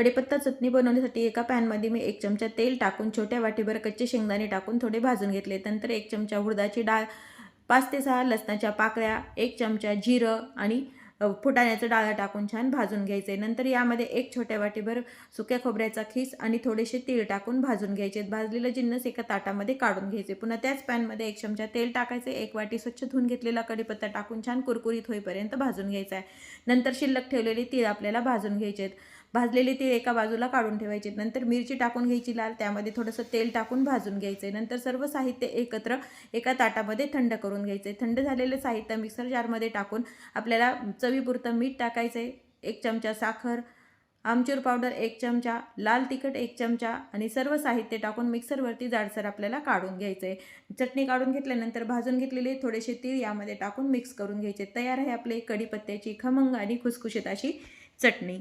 कढीपत्ता चटणी बनवण्यासाठी एका पॅनमध्ये मी एक चमचा तेल टाकून छोट्या वाटीभर कच्चे शेंगदाणे टाकून थोडे भाजून घेतले. नंतर एक चमचा उडदाची डाळ पाच ते सहा लसणाच्या पाकळ्या एक चमचा जिरं आणि फुटाण्याचं डाळ टाकून छान भाजून घ्यायचे. नंतर यामध्ये एक छोट्या वाटीभर सुक्या खोबऱ्याचा खीस आणि थोडेसे तीळ टाकून भाजून घ्यायचे. भाजलेलं जिन्नस एका ताटामध्ये काढून घ्यायचे. पुन्हा त्याच पॅनमध्ये एक चमचा तेल टाकायचे. एक वाटी स्वच्छ धुवून घेतलेला कढीपत्ता टाकून छान कुरकुरीत होईपर्यंत भाजून घ्यायचा आहे. नंतर शिल्लक ठेवलेली तीळ आपल्याला भाजून घ्यायचे आहेत भाजलेली तीळ एका बाजूला काढून ठेवायचे. नंतर मिरची टाकून घ्यायची लाल त्यामध्ये थोडंसं तेल टाकून भाजून घ्यायचे. नंतर सर्व साहित्य एकत्र एका ताटामध्ये थंड करून घ्यायचे. थंड झालेलं साहित्य मिक्सर जारमध्ये टाकून आपल्याला चवीपुरतं मीठ टाकायचं आहे एक चमचा साखर आमचूर पावडर एक चमचा लाल तिखट एक चमचा आणि सर्व साहित्य टाकून मिक्सरवरती जाडसर आपल्याला काढून घ्यायचं आहे चटणी काढून घेतल्यानंतर भाजून घेतलेले थोडेसे तीळ यामध्ये टाकून मिक्स करून घ्यायचे. तयार आहे आपले कढीपत्त्याची खमंग आणि खुसखुशीत अशी चटणी.